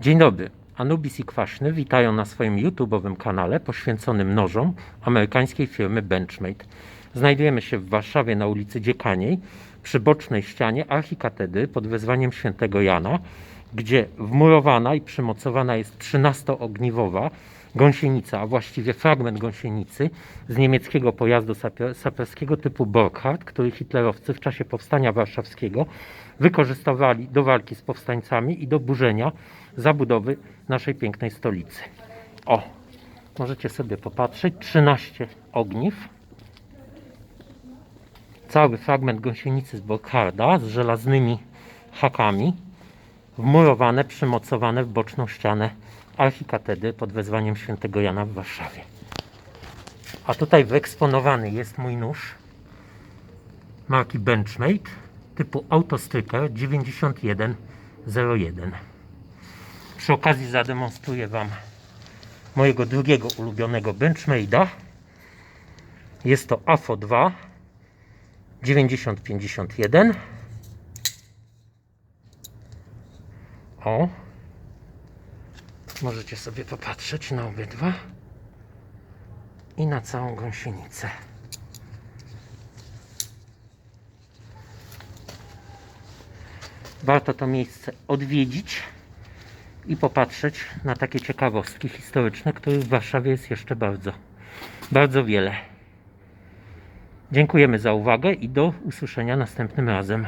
Dzień dobry. Anubis i Kwaśny witają na swoim YouTube'owym kanale poświęconym nożom amerykańskiej firmy Benchmade. Znajdujemy się w Warszawie na ulicy Dziekaniej przy bocznej ścianie archikatedry pod wezwaniem świętego Jana, gdzie wmurowana i przymocowana jest 13-ogniwowa gąsienica, a właściwie fragment gąsienicy z niemieckiego pojazdu saper- saperskiego typu Borchardt, który hitlerowcy w czasie powstania warszawskiego wykorzystywali do walki z powstańcami i do burzenia zabudowy naszej pięknej stolicy. O, możecie sobie popatrzeć, 13 ogniw. Cały fragment gąsienicy z Borcharda z żelaznymi hakami, wmurowane, przymocowane w boczną ścianę archikatedry pod wezwaniem świętego Jana w Warszawie. A tutaj wyeksponowany jest mój nóż marki Benchmade typu Autostriker 9101. Przy okazji zademonstruję Wam mojego drugiego ulubionego Benchmade'a. Jest to AFO 2 9051. O, możecie sobie popatrzeć na obydwa i na całą gąsienicę. Warto to miejsce odwiedzić i popatrzeć na takie ciekawostki historyczne, których w Warszawie jest jeszcze bardzo, bardzo wiele. Dziękujemy za uwagę i do usłyszenia następnym razem.